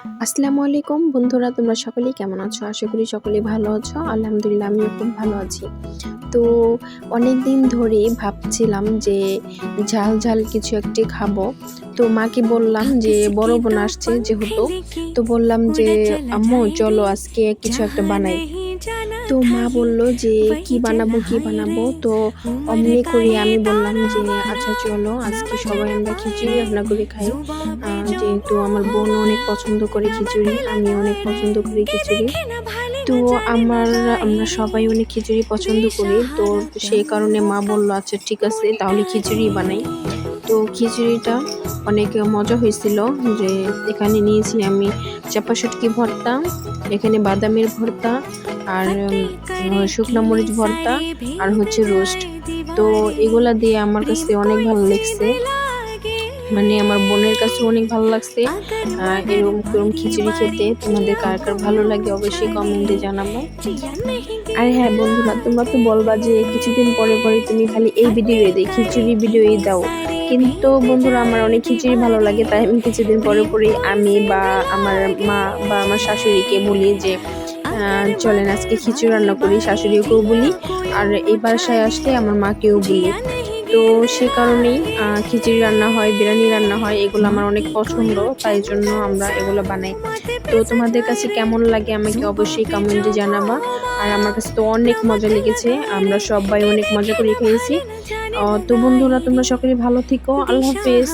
আসসালামু আলাইকুম বন্ধুরা, তোমরা সকলেই কেমন আছো? আশা করি সকলেই ভালো আছো। আলহামদুলিল্লাহ, আমিও খুব ভালো আছি। তো অনেক দিন ধরে ভাবছিলাম যে ঝাল ঝাল কিছু একটি খাব। তো মাকে বললাম যে, বড় বোন আসছে যেহেতু। তো বললাম যে, আম্মু, চলো আজকে কিছু একটা বানাই। তো মা বলল যে, কি বানাবো কি বানাবো? তো অমনি করে আমি বললাম যে আচ্ছা চলো, আজকে সবাই আমরা খিচুড়ি রান্না করে খাই। যেহেতু আমার বোন অনেক পছন্দ করে খিচুড়ি, আমি অনেক পছন্দ করি খিচুড়ি। তো আমার, আমরা সবাই অনেক খিচুড়ি পছন্দ করি। তো সেই কারণে মা বলল আচ্ছা ঠিক আছে, তাহলে খিচুড়ি বানাই। তো খিচুড়িটা অনেক মজা হয়েছিল যে এখানে নিয়েছি আমি চাপা শুটকি ভর্তা, এখানে বাদামের ভর্তা আর শুকনো মরিচ ভর্তা আর হচ্ছে রোস্ট। তো এগুলা দিয়ে আমার কাছে অনেক ভালো লাগছে। মানে আমার বোনের কাছে অনেক ভালো লাগছে। এরকম এরকম খিচুড়ি খেতে তোমাদের কার কার ভালো লাগে অবশ্যই কমেন্টে জানাব। আর হ্যাঁ বন্ধুরা, তোমরা তো বলবা যে কিছুদিন পরে পরে তুমি খালি এই ভিডিও দেই, খিচুড়ি ভিডিও দাও। কিন্তু বন্ধুরা, আমার অনেক খিচুড়ি ভালো লাগে, তাই আমি কিছুদিন পরে পরে আমি বা আমার মা বা আমার শাশুড়িকে বলি যে চলেন আজকে খিচুড়ি রান্না করি, শাশুড়িকেও বলি। আর এই বাসায় আসলে আমার মাকেও বলি। তো সে কারণেই খিচুড়ি রান্না হয়, বিরিয়ানি রান্না হয়, এগুলো আমার অনেক পছন্দ, তাই জন্য আমরা এগুলো বানাই। তো তোমাদের কাছে কেমন লাগে আমাকে অবশ্যই কমেন্টে জানাবা। আর আমার কাছে তো অনেক মজা লেগেছে, আমরা সবাই অনেক মজা করে খেয়েছি। তো বন্ধুরা, তোমরা সকলে ভালো থেকো, আল্লাহ হাফেজ।